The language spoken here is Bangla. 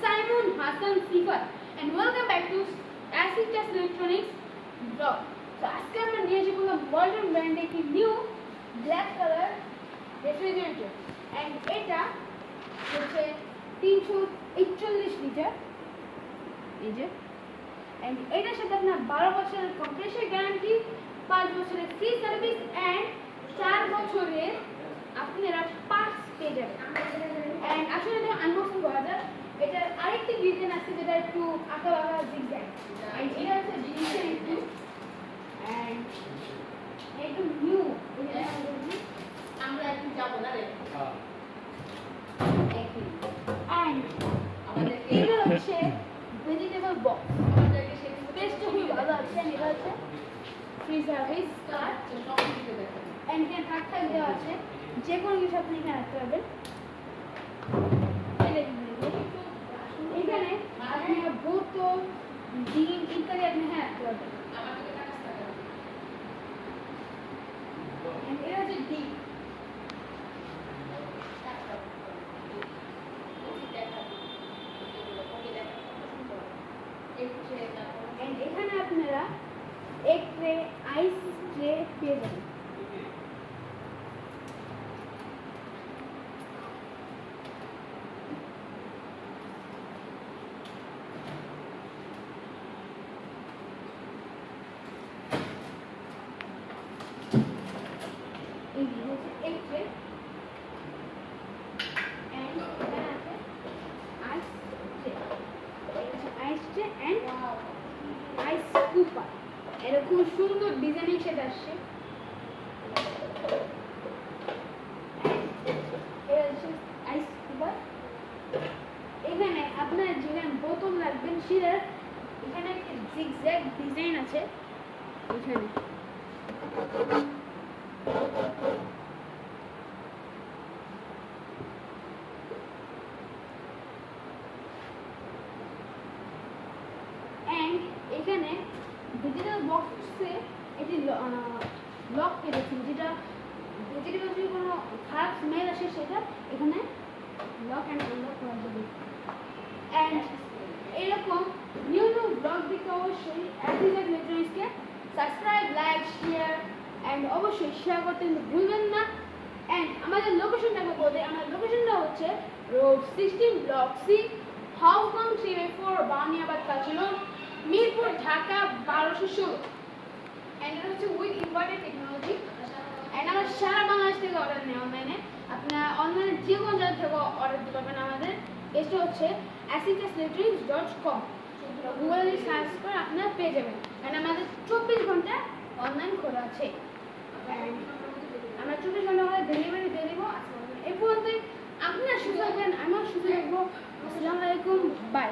Simon Hassan Sifat. And welcome back to Acid Test Electronics. Vlog. তো আজকে আমরা নিয়ে এসে বললাম মডার্ন ব্র্যান্ডে একটি new black colour refrigerator and এটা হচ্ছে তিনশো একচল্লিশ লিটার এই যে। অ্যান্ড এটার সাথে আপনার বারো বছরের কম্প্রেসার গ্যারান্টি পাঁচ বছরের ফ্রি সার্ভিস অ্যান্ড চার বছরের আপনারা পার্টস পেয়ে যাবেন। অ্যান্ড আসলে আনবক্সিং করা যায় এটার আরেকটি ডিজাইন আছে যেটা একটু আঁকা বাঁকা জিগজ্যাগ অ্যান্ড এটা হচ্ছে জিনিসটা একটু অ্যান্ড একটু নিউ আমরা একটু যাব না রে। অ্যান্ড আমাদেরকে এটা হচ্ছে ভেজিটেবল বক্স আমাদেরকে খুব ভালো আছে এটা হচ্ছে ফ্রি সার্ভিস কার্ড সব কিছু দেখো অ্যান্ড এখানে থাক থাক দেওয়া আছে যে কোনো কিছু আপনি এখানে রাখতে পারবেন এই দেখুন, এই যে। এখানে আপনি বোতল ডিম ইত্যাদি আপনি এখানে রাখতে পারবেন আমাদেরকে কাজ করতে And এটা হচ্ছে ডিম অ্যান্ড এখানে আপনারা এক ট্রে আইস ট্রে পেয়ে যাবেন এই যে হচ্ছে এক ট্রে অ্যান্ড এখানে আছে ice tray ice tray and ice Cooper এরকম সুন্দর ডিজাইনিং সেট আসছে। এখানে আপনার যেখানে বোতল রাখবেন সেটার এখানে জিগজ্যাগ ডিজাইন আছে। এখানে। এখানে ভেজিটেবল বক্সে এটি লক কেটেছেন যেটা ভেজিটেবল যদি কোনো খারাপ স্মেল আসে সেটা এখানে লক অ্যান্ড আনলক করা যাবে। অ্যান্ড এরকম নিউ নিউ ব্লগ দেখতে অবশ্যই অ্যাডিজার ইলেকট্রনিক্সকে সাবস্ক্রাইব লাইক শেয়ার অ্যান্ড অবশ্যই শেয়ার করতে ভুলবেন না। অ্যান্ড আমাদের লোকেশনটাকে বলতে আমার লোকেশনটা হচ্ছে road sixteen block C house নং থ্রি ফোর বানিয়াবাদ কাচিলন মিরপুর, ঢাকা, বারোশো ষোলো। এটা হচ্ছে উইথ ইনভার্টার টেকনোলজি অ্যান্ড আমার সারা বাংলাদেশ থেকে অর্ডার নেই অনলাইনে আপনারা অনলাইনে যে কোনো জায়গা থেকে অর্ডার দিতে পারবেন আমাদের। পেজটা হচ্ছে অ্যাসিটাস ইলেকট্রিক্স ডট কম গুগলে সার্চ করে আপনারা পেয়ে যাবেন। অ্যান্ড আমাদের চব্বিশ ঘণ্টা অনলাইন খোলা আছে। আমরা চব্বিশ ঘণ্টা করে ডেলিভারি দিয়ে দেবো। এই পর্যন্তই। আপনারা সুস্থ থাকবেন আমিও সুস্থ আসসালামু আলাইকুম। বাই